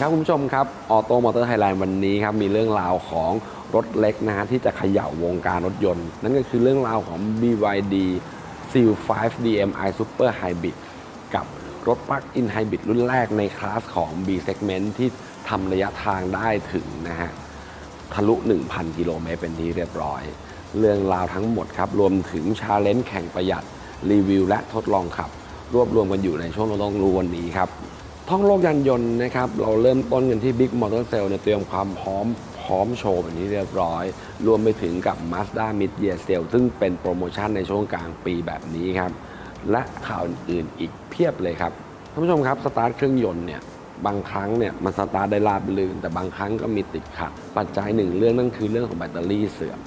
ดีครับคุณผู้ชมครับออโตมอเตอร์ไทยแลนด์วันนี้ครับมีเรื่องราวของรถเล็กนะฮะที่จะเขย่าวงการรถยนต์ นั่นก็คือเรื่องราวของ BYD Seal 5 DMI Super Hybrid กับรถปลั๊กอินไฮบริดรุ่นแรกในคลาสของ B segment ที่ทำระยะทางได้ถึงนะฮะทะลุ 1,000 กิโลเมตรเป็นที่เรียบร้อย เรื่องราวทั้งหมดครับ รวมถึงชาเลนจ์แข่งประหยัดรีวิวและทดลองขับ รวบรวมกันอยู่ในช่วงเราต้องรู้วันนี้ครับ ท่องโลกยานยนต์นะครับ เราเริ่มต้นกันที่ Big Motor Sale เนี่ยเตรียมความพร้อมพร้อมโชว์แบบนี้เรียบร้อย รวมไปถึงกับ Mazda Mid Year Sale ซึ่งเป็นโปรโมชั่นในช่วงกลางปีแบบนี้ครับ และข่าวอื่นอีกเพียบเลยครับท่านผู้ชมครับสตาร์ทเครื่องยนต์เนี่ยบางครั้งเนี่ยมันสตาร์ทได้ราบรื่นแต่บางครั้งก็มีติดขัด ปัจจัยหนึ่งเรื่องนั่นคือเรื่องของแบตเตอรี่เสื่อม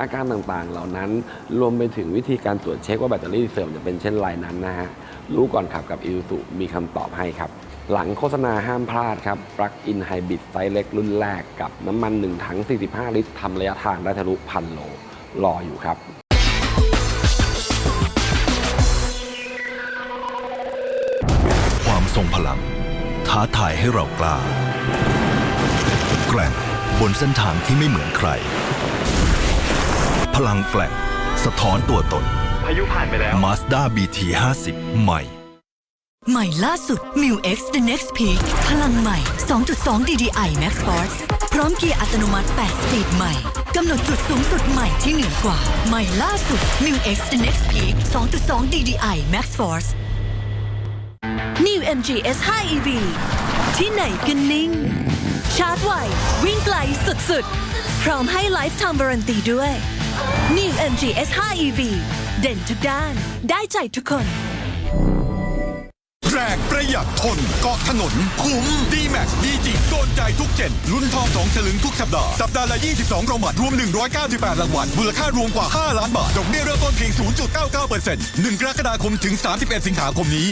อาการต่างๆ เหล่านั้นรวมไปถึงวิธีการตรวจเช็คว่าแบตเตอรี่เสื่อมจะเป็นเช่นไรนั้นนะฮะรู้ก่อนขับกับ i l สุมีคำตอบให้ครับ หลังโฆษณาห้ามพลาดครับปลั๊กอินไฮบริดไซส์เล็กรุ่นแรกกับน้ำมัน 1 ถัง 45 ลิตรทำระยะทางได้ทะลุพันโลรออยู่ครับความทรงพลัง ท้าทายให้เรากล้า แกร่งบนเส้นทางที่ไม่เหมือนใคร พลังแกร่งสะท้อนตัวตน พายุผ่านไปแล้ว Mazda BT 50ใหม่ ใหม่ล่าสุด m u X The Next Peak พลังใหม่ 2.2 DDI Max Force พร้อมเกียร์อัตโนมัติ 8 สปีดใหม่ กำหนดจุดสูงสุดใหม่ที่เหนือกว่า ใหม่ล่าสุด m u X The Next Peak 2.2 DDI Max Force New MG S5 EV ที่ไหนกันนิ่ง ชาร์จไว วิ่งไกลสุดๆ พร้อมให้ Lifetime Warranty ด้วย New MG S5 EV เด่นทุกด้าน ได้ใจทุกคน แรงประหยัดทนเกาะถนนคุ้มดีแม็กดีจริงโดนใจทุกเจนลุ้นทองสองฉลึงทุกสัปดาห์ สัปดาห์ละ 22รางวัลรวม 198 รางวัลมูลค่ารวมกว่า 5 ล้านบาทดอกเบี้ยเริ่มต้นเพียง 0.99% 1กรกฎาคมถึง 31 สิงหาคมนี้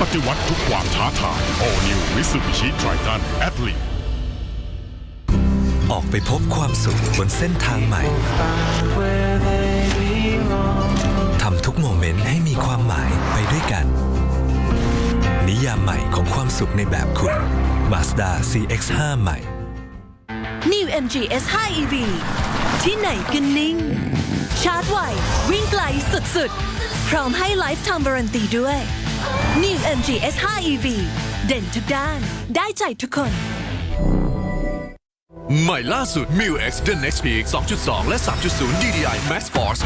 ปฏิวัติทุกความท้าทาย All New Mitsubishi Triton Athlete ออกไปพบความสุขบนเส้นทางใหม่ทำทุกโมเมนต์ให้มีความหมายไปด้วยกัน นิยามใหม่ของความสุขในแบบคุณ Mazda CX-5 ใหม่ New MG S5 EV ที่ไหนกันนิ่ง ชาร์จไววิ่งไกลสุดๆ พร้อมให้ Lifetime Warranty ด้วย New MG S5 EV เด่นทุกด้าน ได้ใจทุกคน ใหม่ล่าสุด m i u X The Next Peak 2.2 และ 3.0 DDI Max Force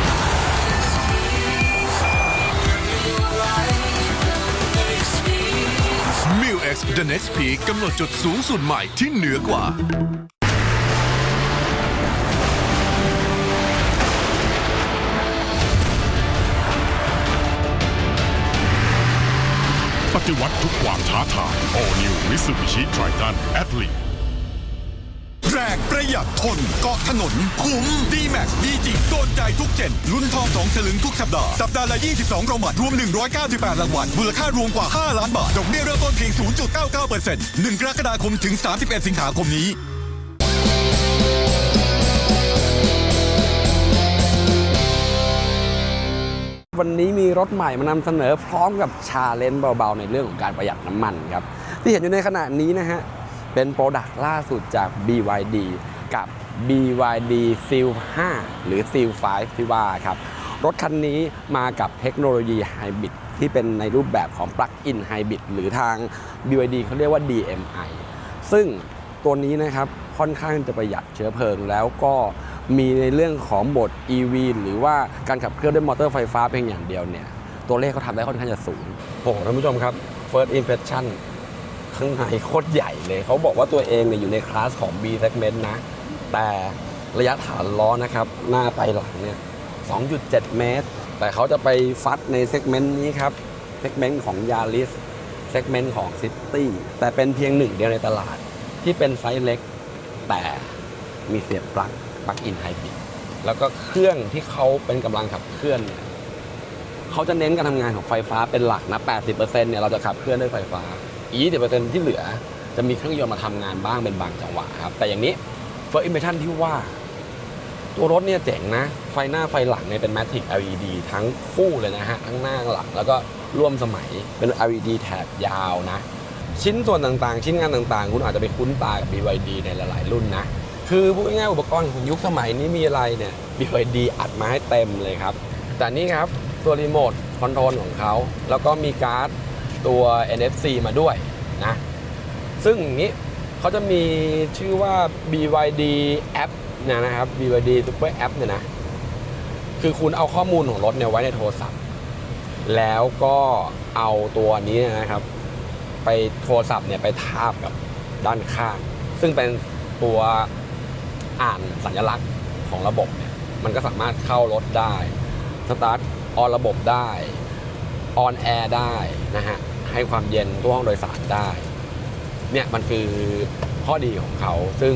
m u X The Next Peak กำหนดจุดสูงสุดใหม่ที่เหนือกว่า ปฏิวัติทุกความท้าทาย All New Mitsubishi Triton Athlete แรงประหยัดทนเกาะถนนคุ้มดีแม็กดีจริงโดนใจทุกเจนลุ้นทองสองฉลึงทุกสัปดาห์ สัปดาห์ละ 22 รางวัลรวม 198 รางวัลมูลค่ารวมกว่า 5 ล้านบาทดอกเบี้ยเริ่มต้นเพียง 0.99% 1 กรกฎาคมถึง 31 สิงหาคมนี้วันนี้มีรถใหม่มานำเสนอพร้อมกับชาเลนจ์เบาๆ ในเรื่องของการประหยัดน้ำมันครับ ที่เห็นอยู่ในขณะนี้นะฮะ เป็นโปรดักต์ล่าสุดจาก BYD กับ BYD Seal 5 หรือ Seal 5 ที่ว่าครับ รถคันนี้มากับเทคโนโลยีไฮบริดที่เป็นในรูปแบบของ Plug-in Hybrid หรือทาง BYD เขาเรียกว่า DMI ซึ่งตัวนี้นะครับค่อนข้างจะประหยัดเชื้อเพลิง แล้วก็มีในเรื่องของโหมด EV หรือว่าการขับเคลื่อนด้วยมอเตอร์ไฟฟ้าเพียงอย่างเดียวเนี่ย ตัวเลขเขาทำได้ค่อนข้างจะสูงโอ้โหท่านผู้ชมครับ First Impression ข้างในโคตรใหญ่เลย เขาบอกว่าตัวเองเนี่ยอยู่ในคลาสของ B segment นะ แต่ระยะฐานล้อนะครับ หน้าไปหลังเนี่ย 2.7 เมตร แต่เขาจะไปฟัดในเซกเมนต์นี้ครับ เซกเมนต์ของยา r ิสเซกเมนต์ของซิตี้แต่เป็นเพียงหนึ่งเดียวในตลาด ที่เป็นไซส์เล็ก แต่มีเสียบปลั๊กปลั๊กอินไฮบริดแล้วก็เครื่องที่เขาเป็นกำลังขับเคลื่อนเนี่ยเขาจะเน้นการทำงานของไฟฟ้าเป็นหลักนะ 80%เนี่ยเราจะขับเคลื่อนด้วยไฟฟ้า อีก20%ที่เหลือ จะมีเครื่องยนต์มาทำงานบ้างเป็นบางจังหวะครับ แต่อย่างนี้ first impression ที่ว่า ตัวรถเนี่ยเจ๋งนะ ไฟหน้าไฟหลังเนี่ยเป็น Matic LED ทั้งคู่เลยนะฮะ ทั้งหน้าหลัง แล้วก็ร่วมสมัยเป็น LED แถบยาวนะ ชิ้นส่วนต่างๆ ชิ้นงานต่างๆ คุณอาจจะไปคุ้นตากับ BYD ในหลายๆ รุ่นนะคือพูดง่ายๆอุปกรณ์ของยุคสมัยนี้มีอะไรเนี่ย BYD อัดมาให้เต็มเลยครับ แต่นี่ครับตัวรีโมทคอนโทรลของเขา แล้วก็มีการ์ด ตัว NFC มาด้วยนะ ซึ่งนี้เขาจะมีชื่อว่า BYD App เนยนะครับ BYD Super App เนี่ยนะ คือคุณเอาข้อมูลของรถเนี่ยไว้ในโทรศัพท์ แล้วก็เอาตัวนี้นะครับ ไปโทรศัพท์เนี่ยไปทาบกับด้านข้าง ซึ่งเป็นตัวอ่านสัญลักษณ์ของระบบเนี่ย มันก็สามารถเข้ารถได้ สตาร์ทออนระบบได้ ออนแอร์ได้นะฮะ ให้ความเย็นตัวห้องโดยสารได้ เนี่ยมันคือข้อดีของเขา ซึ่ง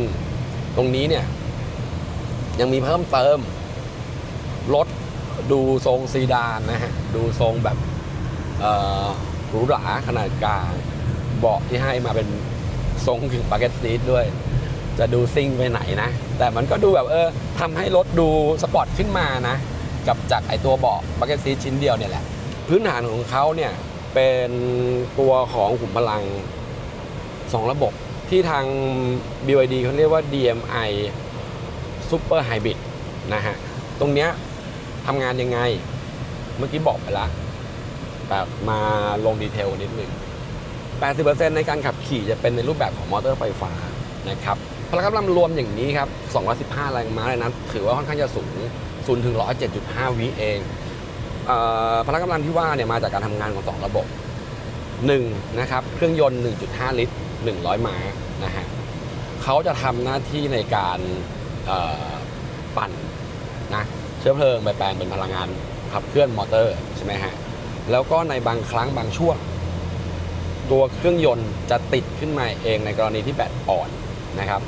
ตรงนี้เนี่ย ยังมีเพิ่มเติมรถดูทรงซีดานนะฮะ ดูทรงแบบหรูหราขนาดกลางเบาะที่ให้มาเป็นทรงถึงบักเก็ตซีทด้วย จะดูซิ่งไปไหนนะ แต่มันก็ดูแบบเออทำให้รถดูสปอร์ตขึ้นมานะ กับจากไอตัวเบาะบักเก็ตซีทชิ้นเดียวเนี่ยแหละ พื้นฐานของเขาเนี่ย เป็นตัวของขุมพลัง 2 ระบบที่ทาง BYD เขาเรียกว่า DMI Super Hybrid นะฮะ ตรงเนี้ยทำงานยังไง เมื่อกี้บอกไปล้วแต่มาลงดีเทลนิดนึง 80%ในการขับขี่จะเป็นในรูปแบบของมอเตอร์ไฟฟ้านะครับพละกำลังรวมอย่างนี้ครับ 215 แรงม้าเลยนะ ถือว่าค่อนข้างจะสูง 0 ถึง 107.5 วิเอง พละกำลังที่ว่าเนี่ยมาจากการทำงานของ 2 ระบบ1นะครับเครื่องยนต์ 1.5 ลิตร 100 ม้านะฮะเขาจะทำหน้าที่ในการปั่นนะเชื้อเพลิงไปแปลงเป็นพลังงานขับเคลื่อนมอเตอร์ใช่ไหมฮะแล้วก็ในบางครั้งบางช่วง ตัวเครื่องยนต์จะติดขึ้นมาเองในกรณีที่แบตอ่อนนะครับ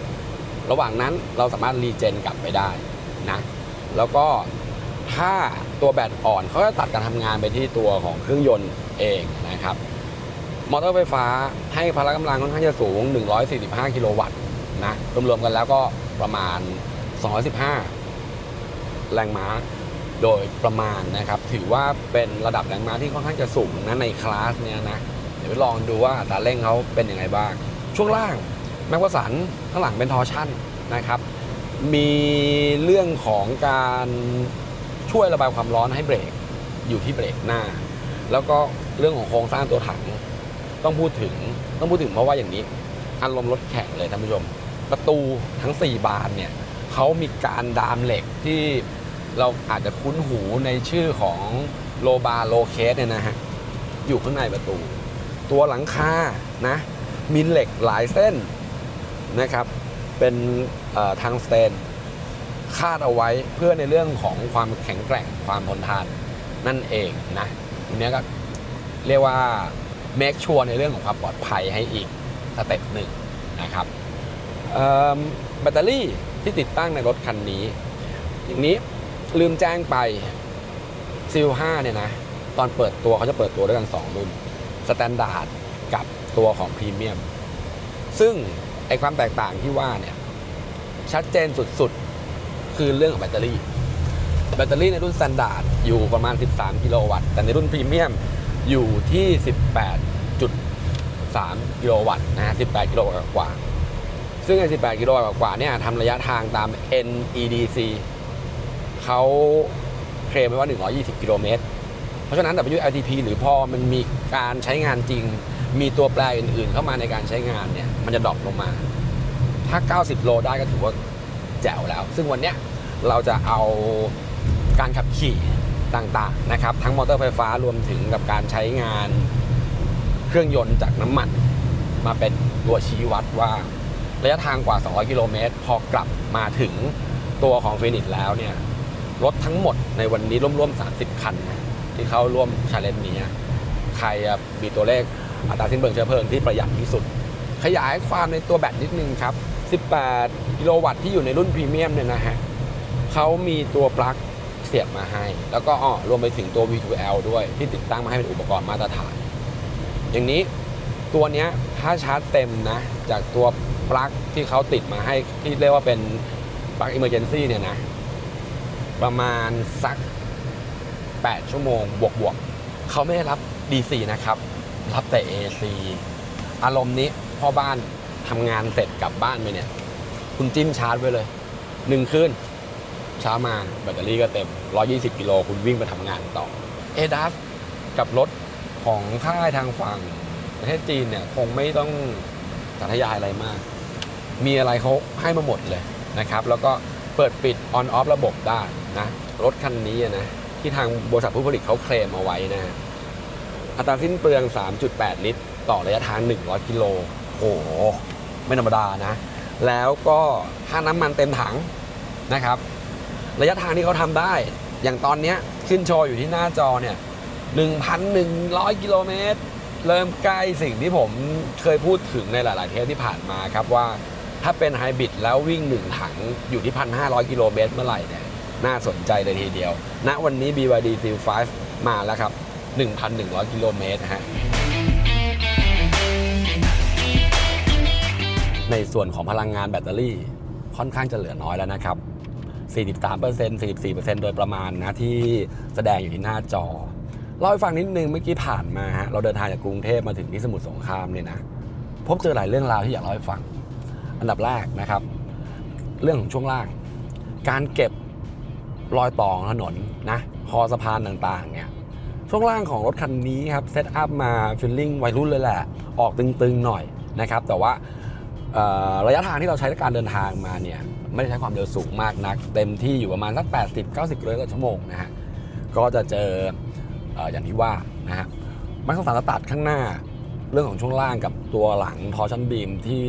ระหว่างนั้นเราสามารถรีเจนกลับไปได้นะแล้วก็ถ้า ตัวแบตอ่อนเขาจะตัดการทำงานไปที่ตัวของเครื่องยนต์เองนะครับ มอเตอร์ไฟฟ้าให้พละกำลังค่อนข้างจะสูง 145 กิโลวัตต์นะรวมๆกันแล้วก็ประมาณ 215 แรงม้าโดยประมาณนะครับ ถือว่าเป็นระดับแรงม้าที่ค่อนข้างจะสูงนะในคลาสเนี้ยนะเดี๋ยวไปลองดูว่าอัตราเร่งเขาเป็นยังไงบ้าง ช่วงล่างแม็กวสันข้างหลังเป็นทอร์ชั่นนะครับ มีเรื่องของการ ช่วยระบายความร้อนให้เบรกอยู่ที่เบรกหน้า แล้วก็เรื่องของโครงสร้างตัวถัง ต้องพูดถึงต้องพูดถึงเพราะว่าอย่างนี้อารมณ์รถแข่งเลยท่านผู้ชม ประตูทั้ง 4 บานเนี่ยเขามีการดามเหล็กที่เราอาจจะคุ้นหูในชื่อของโลบาโลเคสเนี่ยนะฮะอยู่ข้างในประตู ตัวหลังคานะมีเหล็กหลายเส้นนะครับ เป็นทางสเตน คาดเอาไว้เพื่อในเรื่องของความแข็งแกร่งความทนทานนั่นเองนะตรงนี้ก็เรียกว่า make sure ในเรื่องของความปลอดภัยให้อีกสเต็ปหนึ่งนะครับแบตเตอรี่ที่ติดตั้งในรถคันนี้ อย่างนี้ลืมแจ้งไปซิล5เนี่ยนะตอนเปิดตัวเขาจะเปิดตัวด้วยกัน 2 รุ่นสแตนดาร์ดกับตัวของพรีเมียมซึ่งไอความแตกต่างที่ว่าเนี่ยชัดเจนสุดๆ คือเรื่องของแบตเตอรี่ แบตเตอรี่ในรุ่นสแตนดาร์ดอยู่ประมาณ 13 กิโลวัตต์ แต่ในรุ่นพรีเมียมอยู่ที่ 18.3 กิโลวัตต์นะฮะ18 กิโลวัตต์กว่า ซึ่งไอ้ 18 กิโลวัตต์กว่าเนี่ยทำระยะทางตาม NEDC เขาเคลมไว้ว่า 120 กิโลเมตร เพราะฉะนั้น WLTP หรือพอมันมีการใช้งานจริง มีตัวแปรอื่นๆ เข้ามาในการใช้งานเนี่ย มันจะดรอปลงมา ถ้า 90 โลได้ก็ถือว่าแจ๋วแล้ว ซึ่งวันเนี้ย เราจะเอาการขับขี่ต่างๆนะครับ ทั้งมอเตอร์ไฟฟ้ารวมถึงกับการใช้งานเครื่องยนต์จากน้ำมัน มาเป็นตัวชี้วัดว่าระยะทางกว่า 200 กิโลเมตร พอกลับมาถึงตัวของฟินิชแล้วเนี่ยรถทั้งหมดในวันนี้ร่วมๆ 30 คัน ที่เข้าร่วมชาเลนจ์นี้ ใครมีตัวเลขอัตราสิ้นเปลืองเชื้อเพลิงที่ประหยัดที่สุด ขยายความในตัวแบตนิดนึงครับ 18 กิโลวัตต์ที่อยู่ในรุ่นพรีเมียมเนี่ยนะฮะ เขามีตัวปลั๊กเสียบมาให้ แล้วก็อ้อรวมไปถึงตัว V2L ด้วยที่ติดตั้งมาให้เป็นอุปกรณ์มาตรฐาน อย่างนี้ตัวเนี้ยถ้าชาร์จเต็มนะ จากตัวปลั๊กที่เขาติดมาให้ที่เรียกว่าเป็นปลั๊ก Emergency เนี่ยนะ ประมาณสัก 8 ชั่วโมง บวกบวกๆเขาไม่ได้รับ DC นะครับ รับแต่ AC อารมณ์นี้พ่อบ้านทำงานเสร็จกลับบ้านไปเนี่ย คุณจิ้มชาร์จไว้เลยหนึ่งคืน ช้ามาแบตเตอรี่ก็เต็ม 120 กิโลคุณวิ่งไปทำงานต่อเอดัสกับรถของค่ายทางฝั่งประเทศจีนเนี่ยคงไม่ต้องสาธยายอะไรมาก มีอะไรเขาให้มาหมดเลยนะครับ แล้วก็เปิดปิด on off ระบบได้นะ รถคันนี้นะ ที่ทางบริษัทผู้ผลิตเขาเคลมเอาไว้นะอัตราสิ้นเปลือง 3.8 ลิตร ต่อระยะทาง 100 กิโลโอ้โห ไม่ธรรมดานะ แล้วก็ถ้าน้ำมันเต็มถังนะครับ ระยะทางที่เขาทำได้ อย่างตอนเนี้ยขึ้นโชว์อยู่ที่หน้าจอเนี่ย1,100 กิโลเมตร เริ่มใกล้สิ่งที่ผมเคยพูดถึงในหลาย ๆ เทปที่ผ่านมาครับว่าถ้าเป็นไฮบริดแล้ววิ่ง1ถังอยู่ที่ 1,500 กิโลเมตรเมื่อไหร่เนี่ยน่าสนใจเลยทีเดียวณวันนี้ BYD Seal 5มาแล้วครับ 1,100 กิโลเมตรนะฮะในส่วนของพลังงานแบตเตอรี่ค่อนข้างจะเหลือน้อยแล้วนะครับ 43% 44%โดยประมาณนะที่แสดงอยู่ที่หน้าจอเล่าให้ฟังนิดนึงเมื่อกี้ผ่านมาฮะเราเดินทางจากกรุงเทพมาถึงที่สมุทรสงครามเนี่ยนะพบเจอหลายเรื่องราวที่อยากเล่าให้ฟัง อันดับแรกนะครับ เรื่องของช่วงล่าง การเก็บรอยต่องถนนนะคอสะพานต่างๆเนี่ยช่วงล่างของรถคันนี้ครับเซตอัพมาฟิลลิ่งวัยรุ่นเลยแหละ ออกตึงๆหน่อยนะครับ แต่ว่าระยะทางที่เราใช้ในการเดินทางมาเนี่ย ไม่ได้ใช้ความเร็วสูงมากนัก เต็มที่อยู่ประมาณสัก 80-90กิโลเมตรต่อชั่วโมงนะฮะก็จะเจอออย่างที่ว่านะฮะมันต้องสารตัดข้างหน้าเรื่องของช่วงล่างกับตัวหลังทอชันบีมที่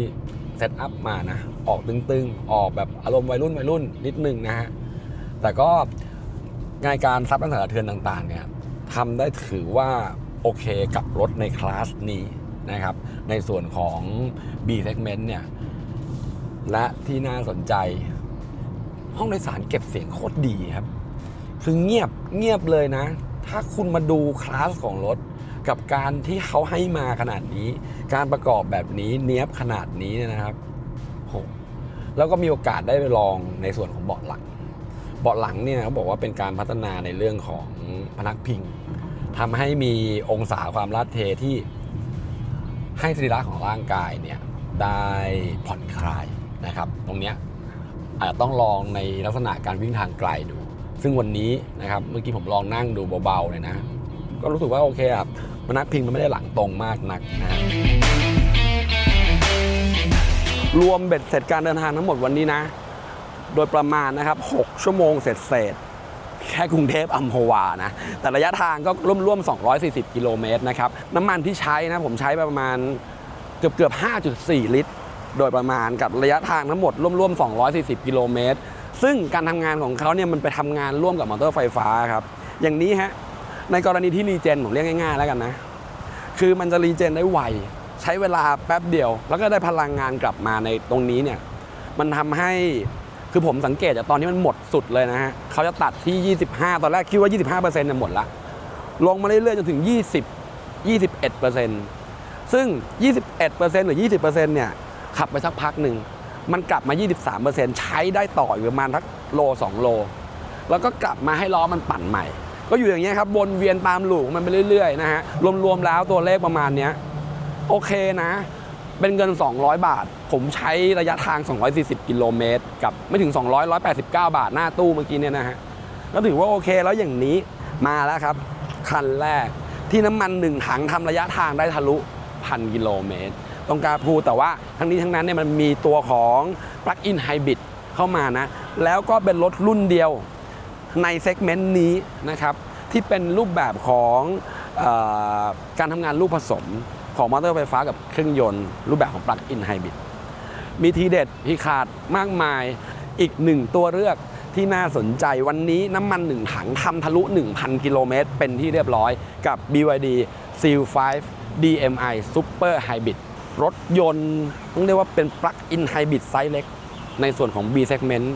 เซตอัพมานะ ออกตึงๆ ออกแบบอารมณ์วัยรุ่นวัยรุ่นนิดนึงนะฮะ แต่ก็งานการซับตั้งแต่เทือนต่างๆเนี่ยทำได้ถือว่าโอเคกับรถในคลาสนี้นะครับ ในส่วนของ B segment เนี่ย และที่น่าสนใจ ห้องโดยสารเก็บเสียงโคตรดีครับ คือเงียบเงียบเลยนะ ถ้าคุณมาดูคลาสของรถ กับการที่เขาให้มาขนาดนี้ การประกอบแบบนี้เนี้ยบขนาดนี้เนี่ยนะครับโหแล้วก็มีโอกาสได้ไปลองในส่วนของเบาะหลัง เบาะหลังเนี่ยเขาบอกว่าเป็นการพัฒนาในเรื่องของพนักพิงทำให้มีองศาความลาดเทที่ให้สรีระของร่างกายเนี่ยได้ผ่อนคลาย นะครับ ตรงเนี้ยอาจจะต้องลองในลักษณะการวิ่งทางไกลดู ซึ่งวันนี้นะครับเมื่อกี้ผมลองนั่งดูเบาๆเลยนะ ก็รู้สึกว่าโอเคครับพนักพิงมันไม่ได้หลังตรงมากนักนะรวมเบ็ดเสร็จการเดินทางทั้งหมดวันนี้นะ โดยประมาณนะครับ 6 ชั่วโมงเสร็จเสร็จแค่กรุงเทพอัมพวานะ แต่ระยะทางก็ร่วมๆ240 กิโลเมตรนะครับ น้ำมันที่ใช้นะ ผมใช้ประมาณเกือบเกือบ5.4 ลิตร โดยประมาณกับระยะทางทั้งหมดร่วมๆ 240 กิโลเมตร ซึ่งการทำงานของเขาเนี่ยมันไปทำงานร่วมกับมอเตอร์ไฟฟ้าครับ อย่างนี้ฮะ ในกรณีที่รีเจนผมเรียกง่ายๆแล้วกันนะ คือมันจะรีเจนได้ไว ใช้เวลาแป๊บเดียว แล้วก็ได้พลังงานกลับมาในตรงนี้เนี่ย มันทำให้คือผมสังเกตจากตอนนี้มันหมดสุดเลยนะฮะเขาจะตัดที่ 25 ตอนแรกคิดว่า 25%เนี่ยหมดละ ลงมาเรื่อยๆจนถึง 20 21%ซึ่ง 21%หรือ 20%เนี่ย ขับไปสักพักหนึ่ง มันกลับมา 23%ใช้ได้ต่ออยู่ประมาณทักโล 2 โล แล้วก็กลับมาให้ล้อมันปั่นใหม่ ก็อยู่อย่างเงี้ยครับวนเวียนตามหลูกมันไปเรื่อยๆนะฮะรวมๆแล้วตัวเลขประมาณเนี้ยโอเคนะ เป็นเงิน 200 บาท ผมใช้ระยะทาง 240 กิโลเมตร กับไม่ถึง 200 189 บาทหน้าตู้เมื่อกี้เนี่ยนะฮะก็ถือว่าโอเคแล้วอย่างนี้มาแล้วครับ คันแรกที่น้ำมันหนึ่งถังทำระยะทางได้ทะลุพันกิโลเมตร ต้องการพูดแต่ว่าทั้งนี้ทั้งนั้นเนี่ยมันมีตัวของ Plug-in Hybrid เข้ามานะ แล้วก็เป็นรถรุ่นเดียวในเซกเมนต์นี้นะครับ ที่เป็นรูปแบบของออการทำงานลูกผสมของมอเตอร์ไฟฟ้ากับเครื่องยนต์ รูปแบบของ Plug-in Hybrid มีทีเด็ดที่ขาดมากมายอีกหนึ่งตัวเลือกที่น่าสนใจวันนี้น้ำมัน 1 ถังทำทะลุ 1,000 กิโลเมตร เป็นที่เรียบร้อยกับ BYD Seal 5 DMI Super Hybrid รถยนต์ต้องเรียกว่าเป็น Plug-in Hybrid ไซส์เล็ก ในส่วนของ B segment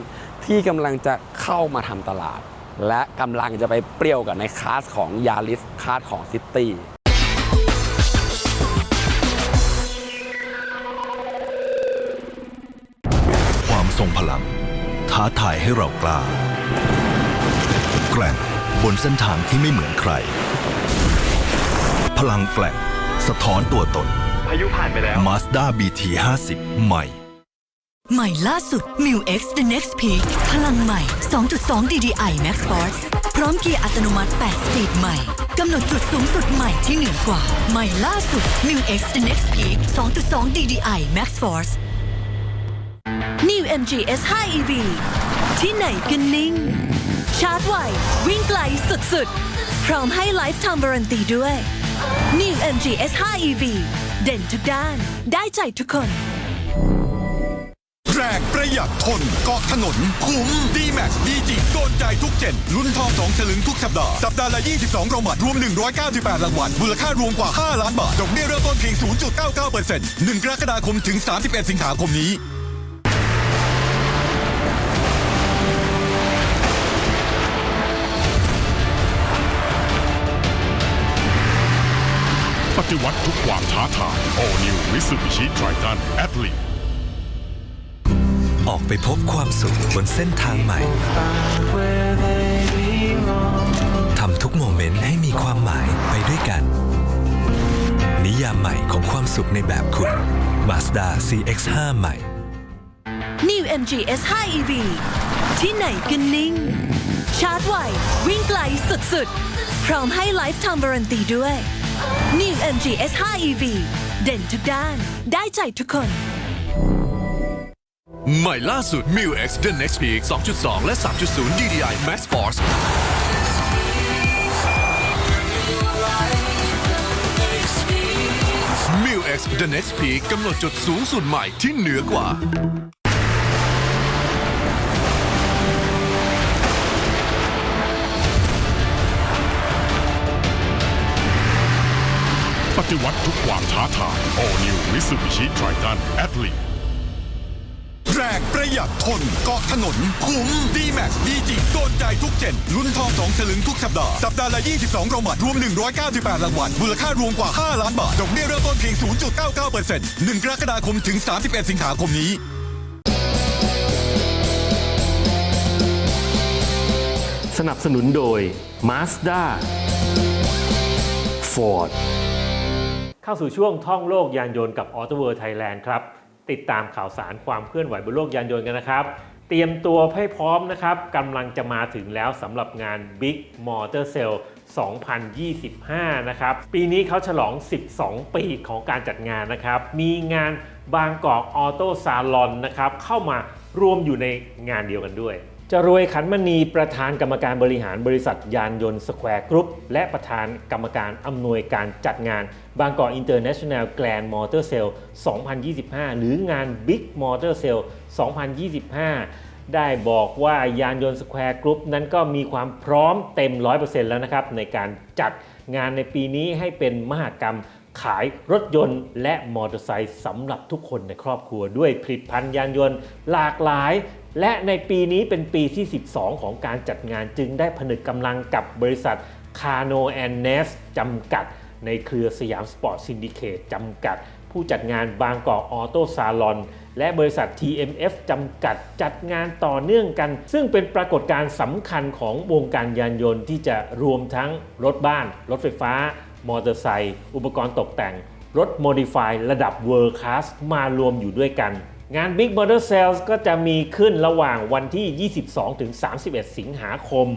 ที่กำลังจะเข้ามาทำตลาด และกำลังจะไปเปรี้ยวกับในคลาสของ Yaris คลาสของ City ความทรงพลัง ท้าทายให้เรากล้า แกร่งบนเส้นทางที่ไม่เหมือนใคร พลังแกร่งสะท้อนตัวตน พายุผ่านไปแล้ว Mazda BT 50 ใหม่ ใหม่ล่าสุด m u X The Next Peak พลังใหม่ 2.2 DDI Max Force พร้อมเกียร์อัตโนมัติ 8 สปีดใหม่ กำหนดจุดสูงสุดใหม่ที่เหนือกว่า ใหม่ล่าสุด m u X The Next Peak 2.2 DDI Max Force New MG S5 EV ที่ไหนกันนิ่ง ชาร์จไว วิ่งไกลสุดๆ พร้อมให้ Lifetime Warranty ด้วย New MG S5 EV เด่นทุกด้าน ได้ใจทุกคน แรงประหยัดทนเกาะถนน คุ้มดีแม็กดีจิโดนใจทุกเจนลุ้นทองสองฉลึงทุกสัปดาห์ สัปดาห์ละ 22รางวัลรวม 198 รางวัลมูลค่ารวมกว่า 5 ล้านบาทดอกเบี้ยเริ่มต้นเพียง 0.99% 1กรกฎาคมถึง 31 สิงหาคมนี้ ปฏิวัติทุกความท้าทาย All New Mitsubishi Triton Athlete ออกไปพบความสุขบนเส้นทางใหม่ ทำทุกโมเมนต์ให้มีความหมายไปด้วยกัน นิยามใหม่ของความสุขในแบบคุณ Mazda CX-5 ใหม่ New MG S5 EV ที่ไหนกันนิ่ง ชาร์จไววิ่งไกลสุดๆ พร้อมให้ Lifetime Warranty ด้วย New MG S5 EV เด่นทุกด้าน ได้ใจทุกคน ใหม่ล่าสุด m u X The Next Peak 2.2 และ 3.0 DDI Max Force m u X The Next Peak กำหนดจุดสูงสุดใหม่ที่เหนือกว่า ปฏิวัติทุกความท้าทาย All New Mitsubishi Triton Athlete แรงประหยัดทนเกาะถนนคุ้มดีแม็กดีจริงโดนใจทุกเจนลุ้นทองสองฉลึงทุกสัปดาห์ สัปดาห์ละ 22รางวัลรวม 198 รางวัลมูลค่ารวมกว่า 5 ล้านบาท ดอกเบี้ยเริ่มต้นเพียง 0.99% 1 กรกฎาคมถึง 31 สิงหาคมนี้สนับสนุนโดย Mazda Ford เข้าสู่ช่วงท่องโลกยานยนต์กับ Auto World Thailand ครับ ติดตามข่าวสารความเคลื่อนไหวบนโลกยานยนต์กันนะครับ เตรียมตัวให้พร้อมนะครับกำลังจะมาถึงแล้วสำหรับงาน Big Motor Sale 2025 นะครับ ปีนี้เขาฉลอง 12 ปีของการจัดงานนะครับ มีงานบางกอกออโต้ซาลอนนะครับ เข้ามารวมอยู่ในงานเดียวกันด้วย จะรวยขันมณีประธานกรรมการบริหารบริษัทยานยนต์สแควร์กรุ๊ปและประธานกรรมการอำนวยการจัดงานบางกอกอินเตอร์เนชั่นแนลแกรนมอเตอร์เซล2025 หรืองาน Big Motor Sale 2025 ได้บอกว่ายานยนต์สแควร์กรุ๊ปนั้นก็มีความพร้อมเต็ม 100%แล้วนะครับ ในการจัดงานในปีนี้ให้เป็นมหกรรมขายรถยนต์และมอเตอร์ไซค์สำหรับทุกคนในครอบครัวด้วยผลิตภัณฑ์ยานยนต์หลากหลาย และในปีนี้เป็นปีที่ 12 ของการจัดงานจึงได้ผนึกกำลังกับบริษัทคาโนแอนเนสจำกัด ในเครือสยามสปอร์ตซินดิเคตจำกัด ผู้จัดงานบางกอกออโต้ซาลอน และบริษัท TMF จำกัดจัดงานต่อเนื่องกัน ซึ่งเป็นปรากฏการณ์สำคัญของวงการยานยนต์ที่จะรวมทั้งรถบ้าน รถไฟฟ้า มอเตอร์ไซค์อุปกรณ์ตกแต่ง รถโมดิฟายระดับ World Class มารวมอยู่ด้วยกัน งาน Big Motor Sales ก็จะมีขึ้นระหว่างวันที่ 22 ถึง 31 สิงหาคม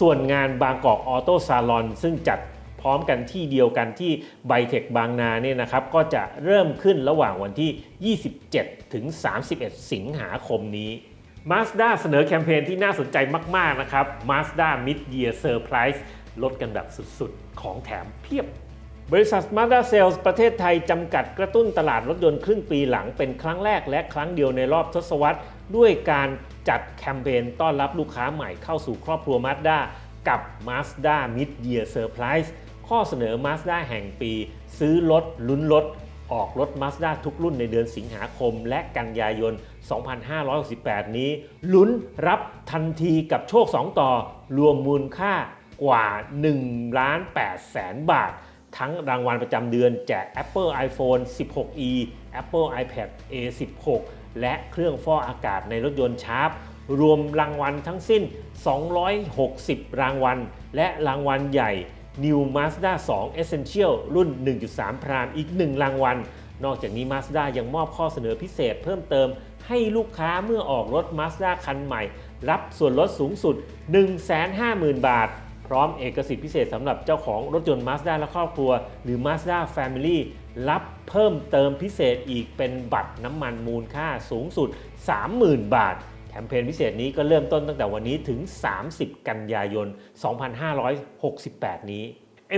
ส่วนงานบางกอกออโต้ซาลอนซึ่งจัดพร้อมกันที่เดียวกันที่ไบเทคบางนาเนี่ยนะครับ ก็จะเริ่มขึ้นระหว่างวันที่ 27 ถึง 31 สิงหาคมนี้ Mazda เสนอแคมเปญที่น่าสนใจมาก ๆ นะครับ Mazda Mid Year Surprise ลดกันแบบสุด ๆ ของแถมเพียบ บริษัท Mazda Sales ประเทศไทย จำกัดกระตุ้นตลาดรถยนต์ครึ่งปีหลังเป็นครั้งแรกและครั้งเดียวในรอบทศวรรษ ด้วยการจัดแคมเปญต้อนรับลูกค้าใหม่เข้าสู่ครอบครัว Mazda กับ Mazda Mid Year Surprise ข้อเสนอ Mazda แห่งปี ซื้อรถลุ้นรถ ออกรถ Mazda ทุกรุ่นในเดือนสิงหาคม และกันยายน 2568 นี้ ลุ้นรับทันทีกับโชค 2 ต่อ รวมมูลค่ากว่า1ล้าน8แสนบาท ทั้งรางวัลประจำเดือนแจก Apple iPhone 16e Apple iPad A16 และเครื่องฟอกอากาศในรถยนต์ชาร์ปรวมรางวัลทั้งสิ้น 260 รางวัล และรางวัลใหญ่ New Mazda 2 Essential รุ่น 1.3 พรามอีก 1 รางวัล นอกจากนี้ Mazda ยังมอบข้อเสนอพิเศษเพิ่มเติม ให้ลูกค้าเมื่อออกรถ Mazda คันใหม่ รับส่วนลดสูงสุด 150,000 บาท พร้อมเอกสิทธิพิเศษสำหรับเจ้าของรถยนต์ Mazda และครอบครัว หรือ Mazda Family รับเพิ่มเติมพิเศษอีกเป็นบัตรน้ำมันมูลค่าสูงสุด 30,000 บาท แคมเปญพิเศษนี้ก็เริ่มต้นตั้งแต่วันนี้ถึง 30 กันยายน 2568 นี้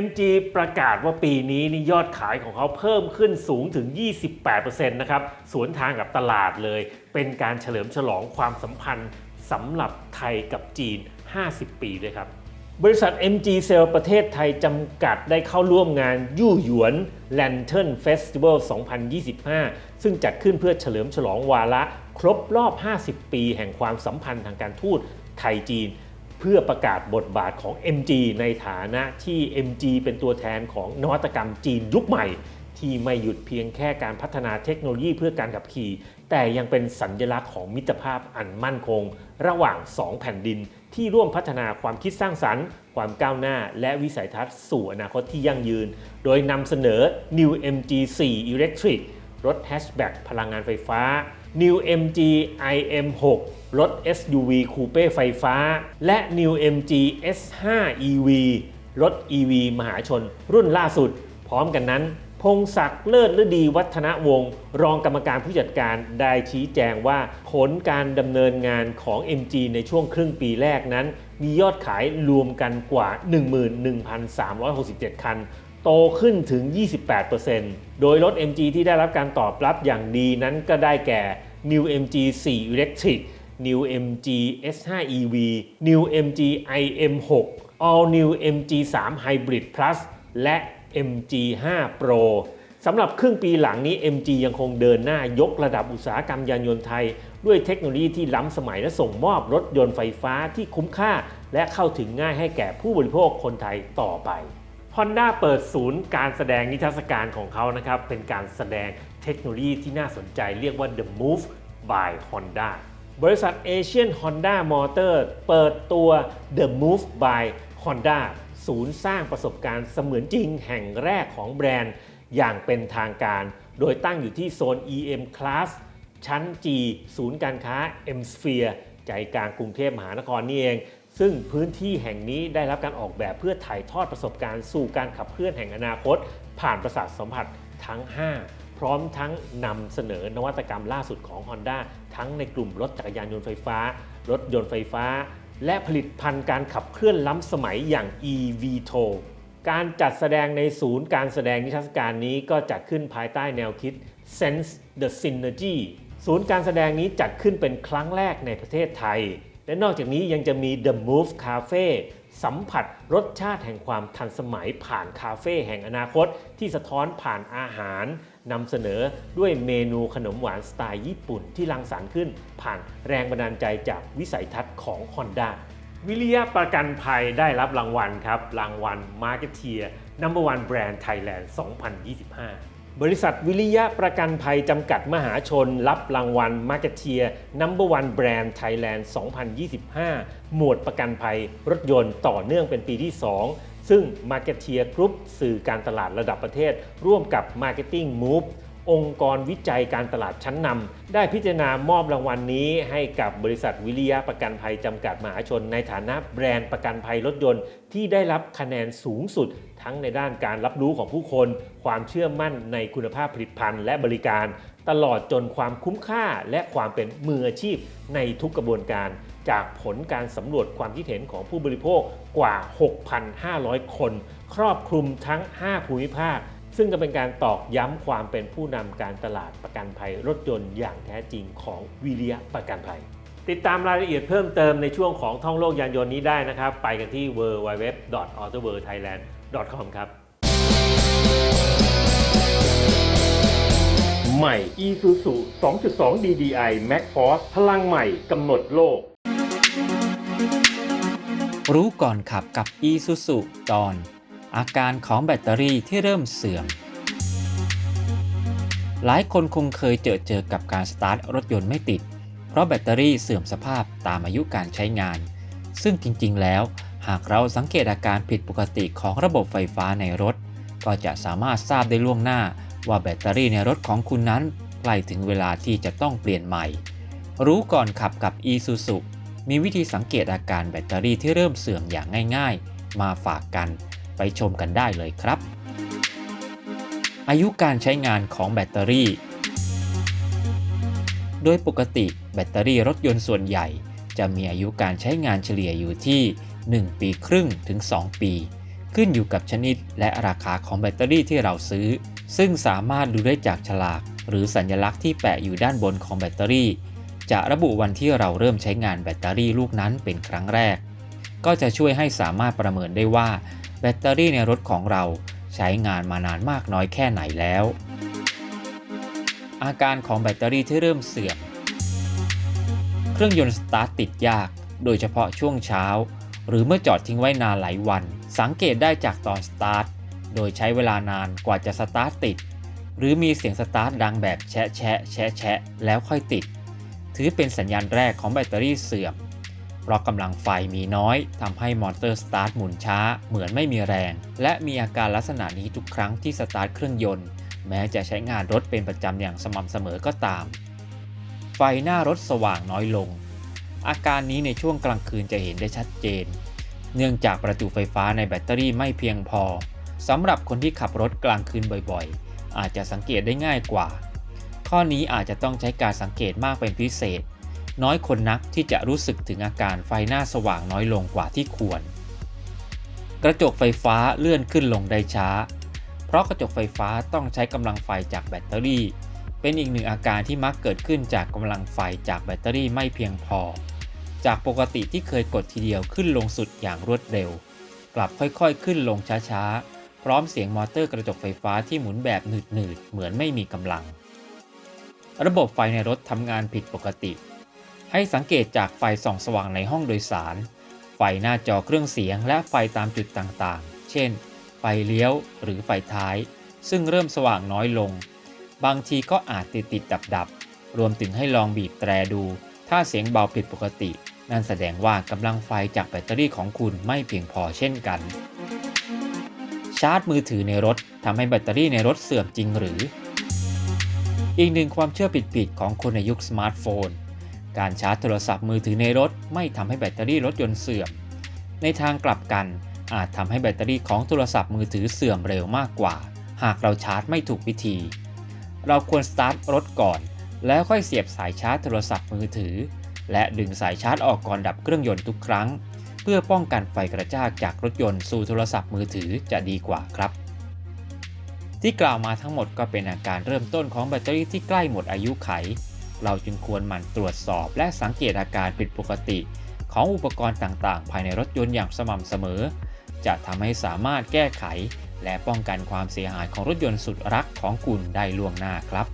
MG ประกาศว่าปีนี้นี่ยอดขายของเขาเพิ่มขึ้นสูงถึง 28%นะครับ สวนทางกับตลาดเลย เป็นการเฉลิมฉลองความสัมพันธ์สำหรับไทยกับจีน 50 ปีด้วยครับ บริษัท MG Cell ประเทศไทยจำกัดได้เข้าร่วมงานยู่หยวน Lantern Festival 2025 ซึ่งจัดขึ้นเพื่อเฉลิมฉลองวาระครบรอบ 50 ปีแห่งความสัมพันธ์ทางการทูตไทยจีน เพื่อประกาศบทบาทของ MG ในฐานะที่ MG เป็นตัวแทนของนวัตกรรมจีนยุคใหม่ ที่ไม่หยุดเพียงแค่การพัฒนาเทคโนโลยีเพื่อการขับขี่ แต่ยังเป็นสัญลักษณ์ของมิตรภาพอันมั่นคง ระหว่าง 2 แผ่นดิน ที่ร่วมพัฒนาความคิดสร้างสรรค์ ความก้าวหน้า และวิสัยทัศน์สู่อนาคตที่ยั่งยืน โดยนำเสนอ New MG4 Electric รถแฮชแบ็กพลังงานไฟฟ้า New MG IM6 รถ SUV คูเป้ไฟฟ้า และ New MG S5 EV รถ EV มหาชนรุ่นล่าสุด พร้อมกันนั้น งศักดิ์เลิศฤดีวัฒนวงศ์รองกรรมการผู้จัดการได้ชี้แจงว่าผลการดำเนินงานของ MG ในช่วงครึ่งปีแรกนั้น มียอดขายรวมกันกว่า 11,367 คัน โตขึ้นถึง 28%โดยรถ MG ที่ได้รับการตอบรับอย่างดีนั้นก็ได้แก่ New MG 4 Electric New MG S5 EV New MG IM6 All New MG 3 Hybrid Plus และ MG 5 Pro สำหรับครึ่งปีหลังนี้ MG ยังคงเดินหน้ายกระดับอุตสาหกรรมยานยนต์ไทย ด้วยเทคโนโลยีที่ล้ำสมัยและส่งมอบรถยนต์ไฟฟ้าที่คุ้มค่า และเข้าถึงง่ายให้แก่ผู้บริโภคคนไทยต่อไป Honda เปิดศูนย์การแสดงนิทรรศการของเขานะครับ เป็นการแสดงเทคโนโลยีที่น่าสนใจเรียกว่า The Move by Honda บริษัท Asian Honda Motor เปิดตัว The Move by Honda ศูนย์สร้างประสบการณ์เสมือนจริงแห่งแรกของแบรนด์อย่างเป็นทางการ โดยตั้งอยู่ที่โซน EM Class ชั้น G ศูนย์การค้า M Sphere ใจกลางกรุงเทพมหานครนี่เอง ซึ่งพื้นที่แห่งนี้ได้รับการออกแบบเพื่อถ่ายทอดประสบการณ์สู่การขับเคลื่อนแห่งอนาคต ผ่านประสาทสัมผัสทั้ง 5 พร้อมทั้งนำเสนอนวัตกรรมล่าสุดของ Honda ทั้งในกลุ่มรถจักรยานยนต์ไฟฟ้า รถยนต์ไฟฟ้า และผลิตภัณฑ์การขับเคลื่อนล้ำสมัยอย่าง eVTO การจัดแสดงในศูนย์การแสดงนิทรรศการนี้ก็จัดขึ้นภายใต้แนวคิด Sense the Synergy ศูนย์การแสดงนี้จัดขึ้นเป็นครั้งแรกในประเทศไทย และนอกจากนี้ยังจะมี The Move Cafe สัมผัสรสชาติแห่งความทันสมัยผ่านคาเฟ่แห่งอนาคต ที่สะท้อนผ่านอาหารนำเสนอด้วยเมนูขนมหวานสไตล์ญี่ปุ่นที่รังสรรค์ขึ้น ผ่านแรงบันดาลใจจากวิสัยทัศน์ของ Honda วิริยะประกันภัยได้รับรางวัลครับ รางวัล Marketeer Number One Brand Thailand 2025 บริษัทวิริยะประกันภัยจำกัดมหาชน รับรางวัล Marketeer Number One Brand Thailand 2025 หมวดประกันภัยรถยนต์ต่อเนื่องเป็นปีที่ 2 ซึ่ง Marketeer Group สื่อการตลาดระดับประเทศ ร่วมกับ Marketing Move องค์กรวิจัยการตลาดชั้นนำได้พิจารณามอบรางวัลนนี้ให้กับบริษัทวิริยะประกันภัยจำกัดมหาชน ในฐานะแบรนด์ประกันภัยรถยนต์ ที่ได้รับคะแนนสูงสุด ทั้งในด้านการรับรู้ของผู้คน ความเชื่อมั่นในคุณภาพผลิตภัณฑ์และบริการ ตลอดจนความคุ้มค่าและความเป็นมืออาชีพในทุกกระบวนการ จากผลการสำรวจความคิดเห็นของผู้บริโภคกว่า 6,500 คน ครอบคลุมทั้ง 5 ภูมิภาค ซึ่งก็เป็นการตอกย้ำความเป็นผู้นำการตลาดประกันภัยรถยนต์อย่างแท้จริงของวิริยะประกันภัย ติดตามรายละเอียดเพิ่มเติมในช่วงของท่องโลกยานยนต์นี้ได้นะครับ ไปกันที่ www.autoworldthailand.com ครับ ใหม่ Isuzu 2.2 DDI Max Force พลังใหม่กำหนดโลก รู้ก่อนขับกับ Isuzu ตอน อาการของแบตเตอรี่ที่เริ่มเสื่อม หลายคนคงเคยเจอเจอกับการสตาร์ทรถยนต์ไม่ติด เพราะแบตเตอรี่เสื่อมสภาพตามอายุการใช้งาน ซึ่งจริงๆ แล้ว หากเราสังเกตอาการผิดปกติของระบบไฟฟ้าในรถ ก็จะสามารถทราบได้ล่วงหน้าว่าแบตเตอรี่ในรถของคุณนั้นใกล้ถึงเวลาที่จะต้องเปลี่ยนใหม่ รู้ก่อนขับกับ Isuzu มีวิธีสังเกตอาการแบตเตอรี่ที่เริ่มเสื่อมอย่างง่าย ๆ มาฝากกัน ไปชมกันได้เลยครับ อายุการใช้งานของแบตเตอรี่ โดยปกติแบตเตอรี่รถยนต์ส่วนใหญ่ จะมีอายุการใช้งานเฉลี่ยอยู่ที่ 1 ปีครึ่งถึง 2 ปี ขึ้นอยู่กับชนิดและราคาของแบตเตอรี่ที่เราซื้อ ซึ่งสามารถดูได้จากฉลาก หรือสัญลักษณ์ที่แปะอยู่ด้านบนของแบตเตอรี่จะระบุวันที่เราเริ่มใช้งานแบตเตอรี่ลูกนั้นเป็นครั้งแรก ก็จะช่วยให้สามารถประเมินได้ว่า แบตเตอรี่ในรถของเราใช้งานมานานมากน้อยแค่ไหนแล้ว อาการของแบตเตอรี่ที่เริ่มเสื่อม เครื่องยนต์สตาร์ทติดยาก โดยเฉพาะช่วงเช้า หรือเมื่อจอดทิ้งไว้นานหลายวัน สังเกตได้จากตอนสตาร์ท โดยใช้เวลานานกว่าจะสตาร์ทติด หรือมีเสียงสตาร์ทดังแบบแชะแชะแชะแชะแล้วค่อยติด ถือเป็นสัญญาณแรกของแบตเตอรี่เสื่อม เพราะกำลังไฟมีน้อยทำให้มอเตอร์สตาร์ทหมุนช้าเหมือนไม่มีแรง และมีอาการลักษณะนี้ทุกครั้งที่สตาร์ทเครื่องยนต์ แม้จะใช้งานรถเป็นประจำอย่างสม่ำเสมอก็ตาม ไฟหน้ารถสว่างน้อยลง อาการนี้ในช่วงกลางคืนจะเห็นได้ชัดเจน เนื่องจากประจุไฟฟ้าในแบตเตอรี่ไม่เพียงพอสำหรับคนที่ขับรถกลางคืนบ่อยๆ อาจจะสังเกตได้ง่ายกว่า ข้อนี้อาจจะต้องใช้การสังเกตมากเป็นพิเศษ น้อยคนนักที่จะรู้สึกถึงอาการไฟหน้าสว่างน้อยลงกว่าที่ควร กระจกไฟฟ้าเลื่อนขึ้นลงได้ช้า เพราะกระจกไฟฟ้าต้องใช้กำลังไฟจากแบตเตอรี่ เป็นอีกหนึ่งอาการที่มักเกิดขึ้นจากกำลังไฟจากแบตเตอรี่ไม่เพียงพอ จากปกติที่เคยกดทีเดียวขึ้นลงสุดอย่างรวดเร็ว กลับค่อยๆ ขึ้นลงช้าๆ พร้อมเสียงมอเตอร์กระจกไฟฟ้าที่หมุนแบบหนืดๆเหมือนไม่มีกำลังระบบไฟในรถทำงานผิดปกติ ให้สังเกตจากไฟส่องสว่างในห้องโดยสาร ไฟหน้าจอเครื่องเสียงและไฟตามจุดต่างๆ เช่น ไฟเลี้ยวหรือไฟท้าย ซึ่งเริ่มสว่างน้อยลง บางทีก็อาจติดติดดับดับรวมถึงให้ลองบีบแตรดู ถ้าเสียงเบาผิดปกติ นั่นแสดงว่ากำลังไฟจากแบตเตอรี่ของคุณไม่เพียงพอเช่นกัน ชาร์จมือถือในรถทำให้แบตเตอรี่ในรถเสื่อมจริงหรือ อีกหนึ่งความเชื่อผิดๆของคนในยุคสมาร์ทโฟน การชาร์จโทรศัพท์มือถือในรถไม่ทำให้แบตเตอรี่รถยนต์เสื่อม ในทางกลับกันอาจทำให้แบตเตอรี่ของโทรศัพท์มือถือเสื่อมเร็วมากกว่า หากเราชาร์จไม่ถูกวิธี เราควรสตาร์ทรถก่อน แล้วค่อยเสียบสายชาร์จโทรศัพท์มือถือ และดึงสายชาร์จออกก่อนดับเครื่องยนต์ทุกครั้ง เพื่อป้องกันไฟกระจายจากรถยนต์สู่โทรศัพท์มือถือจะดีกว่าครับ ที่กล่าวมาทั้งหมดก็เป็นอาการเริ่มต้นของแบตเตอรี่ที่ใกล้หมดอายุไข เราจึงควรหมั่นตรวจสอบและสังเกตอาการผิดปกติ ของอุปกรณ์ต่างๆ ภายในรถยนต์อย่างสม่ำเสมอ จะทำให้สามารถแก้ไข และป้องกันความเสียหายของรถยนต์สุดรักของคุณได้ล่วงหน้าครับ